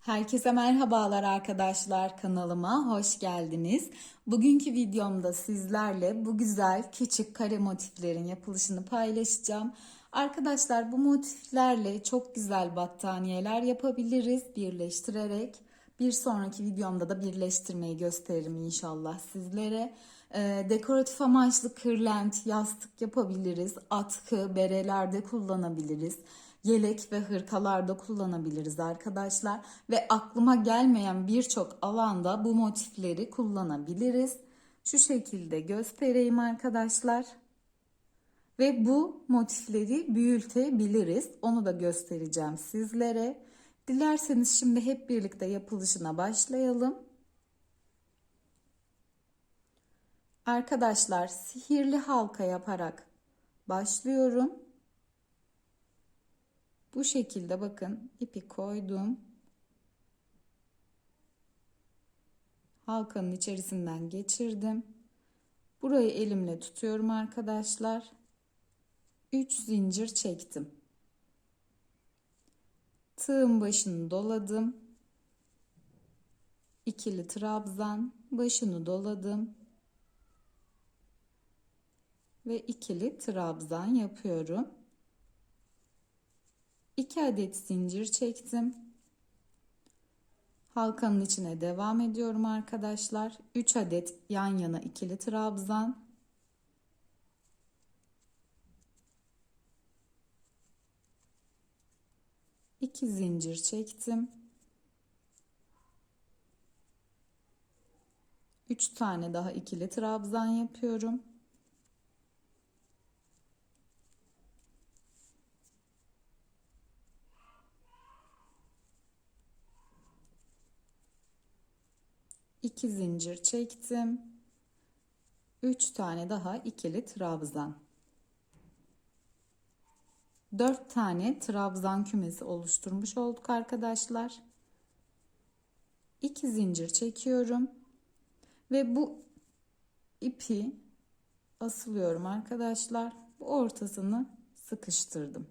Herkese merhabalar arkadaşlar kanalıma hoş geldiniz. Bugünkü videomda sizlerle bu güzel küçük kare motiflerin yapılışını paylaşacağım. Arkadaşlar bu motiflerle çok güzel battaniyeler yapabiliriz birleştirerek. Bir sonraki videomda da birleştirmeyi gösteririm inşallah sizlere. Ee, dekoratif amaçlı kırlent, yastık yapabiliriz. Atkı, berelerde kullanabiliriz. Yelek ve hırkalarda kullanabiliriz arkadaşlar. Ve aklıma gelmeyen birçok alanda bu motifleri kullanabiliriz. Şu şekilde göstereyim arkadaşlar. Ve bu motifleri büyütebiliriz. Onu da göstereceğim sizlere. Dilerseniz şimdi hep birlikte yapılışına başlayalım. Arkadaşlar sihirli halka yaparak başlıyorum. Bu şekilde bakın ipi koydum. Halkanın içerisinden geçirdim. Burayı elimle tutuyorum arkadaşlar. 3 zincir çektim. Tığın başını doladım. İkili trabzan başını doladım. Ve ikili trabzan yapıyorum. 2 adet zincir çektim. Halkanın içine devam ediyorum arkadaşlar. 3 adet yan yana ikili trabzan. İki zincir çektim. 3 tane daha ikili trabzan yapıyorum. İki zincir çektim. 3 tane daha ikili trabzan. 4 tane trabzan kümesi oluşturmuş olduk arkadaşlar. 2 zincir çekiyorum ve bu ipi asılıyorum arkadaşlar. Bu ortasını sıkıştırdım.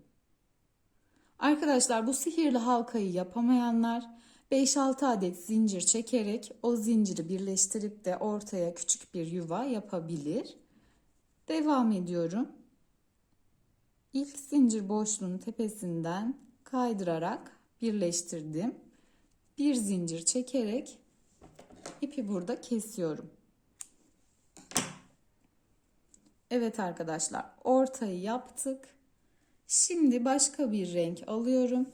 Arkadaşlar bu sihirli halkayı yapamayanlar 5-6 adet zincir çekerek o zinciri birleştirip de ortaya küçük bir yuva yapabilir. Devam ediyorum. İlk zincir boşluğunun tepesinden kaydırarak birleştirdim. Bir zincir çekerek ipi burada kesiyorum. Evet arkadaşlar ortayı yaptık. Şimdi başka bir renk alıyorum.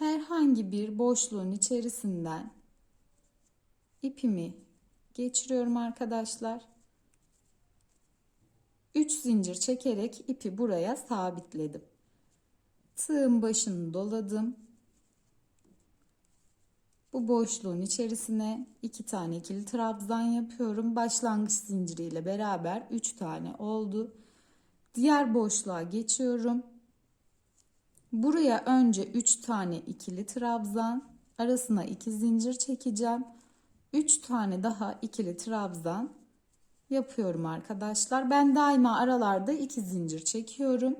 Herhangi bir boşluğun içerisinden ipimi geçiriyorum arkadaşlar. 3 zincir çekerek ipi buraya sabitledim. Tığın başını doladım. Bu boşluğun içerisine 2 tane ikili trabzan yapıyorum. Başlangıç zinciriyle beraber 3 tane oldu. Diğer boşluğa geçiyorum. Buraya önce 3 tane ikili trabzan, arasına 2 zincir çekeceğim. 3 tane daha ikili trabzan yapıyorum arkadaşlar. Ben daima aralarda 2 zincir çekiyorum.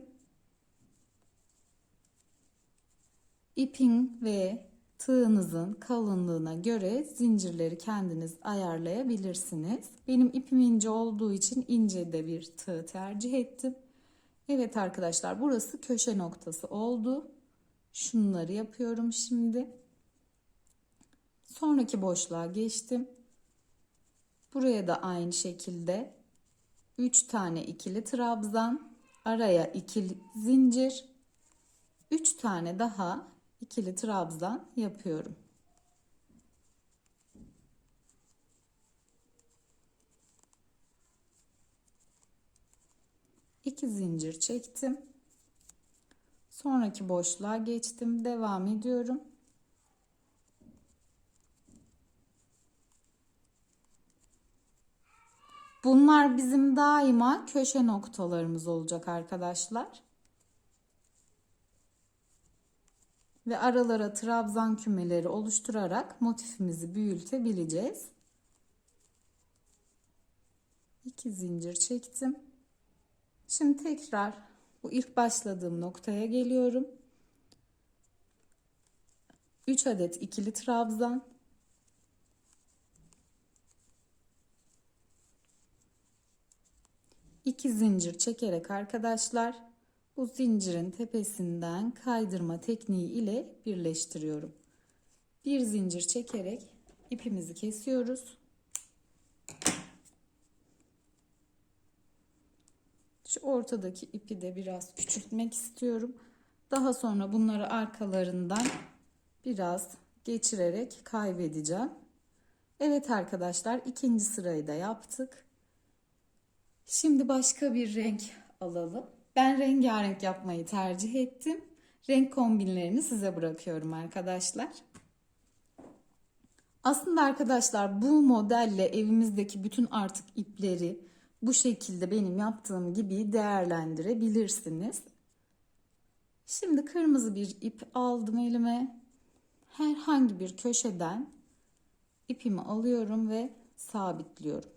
İpin ve tığınızın kalınlığına göre zincirleri kendiniz ayarlayabilirsiniz. Benim ipim ince olduğu için ince de bir tığ tercih ettim. Evet arkadaşlar burası köşe noktası oldu. Şunları yapıyorum şimdi. Sonraki boşluğa geçtim. Buraya da aynı şekilde 3 tane ikili trabzan, araya ikili zincir, 3 tane daha ikili trabzan yapıyorum. 2 zincir çektim. Sonraki boşluğa geçtim. Devam ediyorum. Bunlar bizim daima köşe noktalarımız olacak arkadaşlar. Ve aralara trabzan kümeleri oluşturarak motifimizi büyütebileceğiz. 2 zincir çektim. Şimdi tekrar bu ilk başladığım noktaya geliyorum. 3 adet ikili trabzan, 2 zincir çekerek arkadaşlar bu zincirin tepesinden kaydırma tekniği ile birleştiriyorum. Bir zincir çekerek ipimizi kesiyoruz. Şu ortadaki ipi de biraz küçültmek istiyorum. Daha sonra bunları arkalarından biraz geçirerek kaybedeceğim. Evet arkadaşlar ikinci sırayı da yaptık. Şimdi başka bir renk alalım. Ben rengarenk yapmayı tercih ettim. Renk kombinlerini size bırakıyorum arkadaşlar. Aslında arkadaşlar bu modelle evimizdeki bütün artık ipleri bu şekilde benim yaptığım gibi değerlendirebilirsiniz. Şimdi kırmızı bir ip aldım elime. Herhangi bir köşeden ipimi alıyorum ve sabitliyorum.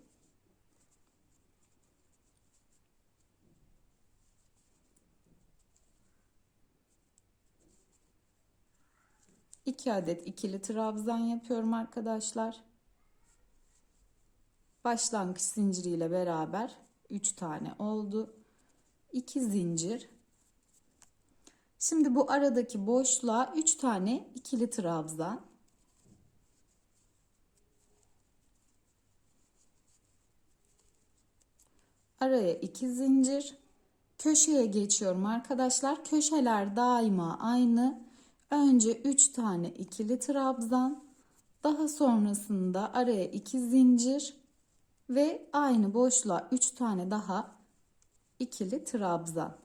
2 adet ikili trabzan yapıyorum arkadaşlar. Başlangıç zinciriyle beraber 3 tane oldu. 2 zincir. Şimdi bu aradaki boşluğa 3 tane ikili trabzan. Araya 2 zincir. Köşeye geçiyorum arkadaşlar. Köşeler daima aynı. Önce 3 tane ikili trabzan, daha sonrasında araya 2 zincir ve aynı boşluğa 3 tane daha ikili trabzan.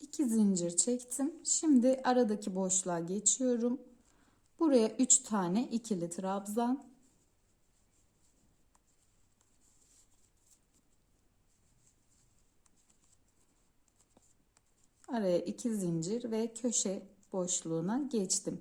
İki zincir çektim. Şimdi aradaki boşluğa geçiyorum. Buraya 3 tane ikili trabzan. Araya iki zincir ve köşe boşluğuna geçtim.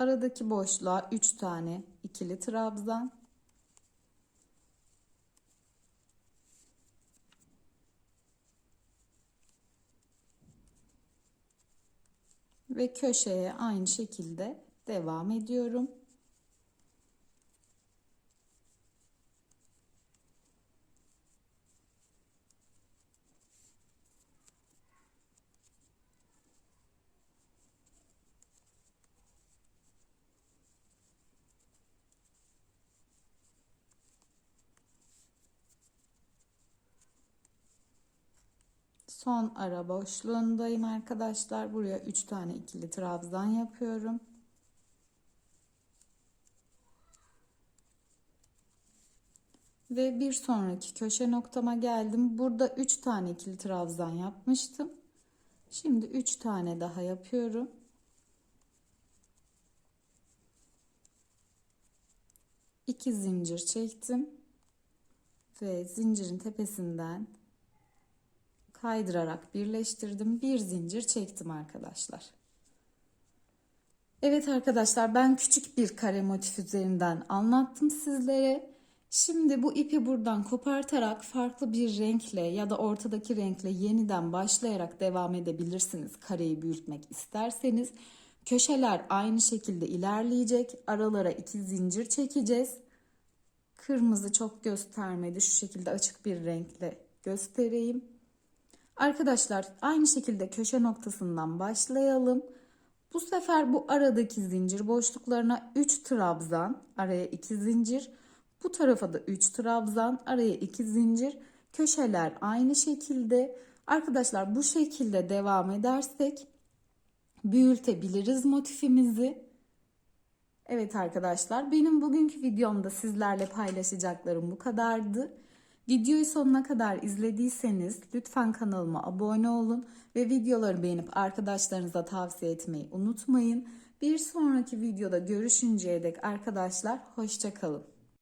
Aradaki boşluğa 3 tane ikili trabzan ve köşeye aynı şekilde devam ediyorum. Son ara boşluğundayım arkadaşlar. Buraya 3 tane ikili trabzan yapıyorum. Ve bir sonraki köşe noktama geldim. Burada 3 tane ikili trabzan yapmıştım. Şimdi 3 tane daha yapıyorum. İki zincir çektim ve zincirin tepesinden kaydırarak birleştirdim. Bir zincir çektim arkadaşlar. Evet arkadaşlar ben küçük bir kare motif üzerinden anlattım sizlere. Şimdi bu ipi buradan kopartarak farklı bir renkle ya da ortadaki renkle yeniden başlayarak devam edebilirsiniz. Kareyi büyütmek isterseniz. Köşeler aynı şekilde ilerleyecek. Aralara iki zincir çekeceğiz. Kırmızı çok göstermedi. Şu şekilde açık bir renkle göstereyim. Arkadaşlar aynı şekilde köşe noktasından başlayalım. Bu sefer bu aradaki zincir boşluklarına 3 trabzan, araya 2 zincir. Bu tarafa da 3 trabzan, araya 2 zincir. Köşeler aynı şekilde. Arkadaşlar bu şekilde devam edersek büyütebiliriz motifimizi. Evet arkadaşlar benim bugünkü videomda sizlerle paylaşacaklarım bu kadardı. Videoyu sonuna kadar izlediyseniz lütfen kanalıma abone olun ve videoları beğenip arkadaşlarınıza tavsiye etmeyi unutmayın. Bir sonraki videoda görüşünceye dek arkadaşlar hoşçakalın.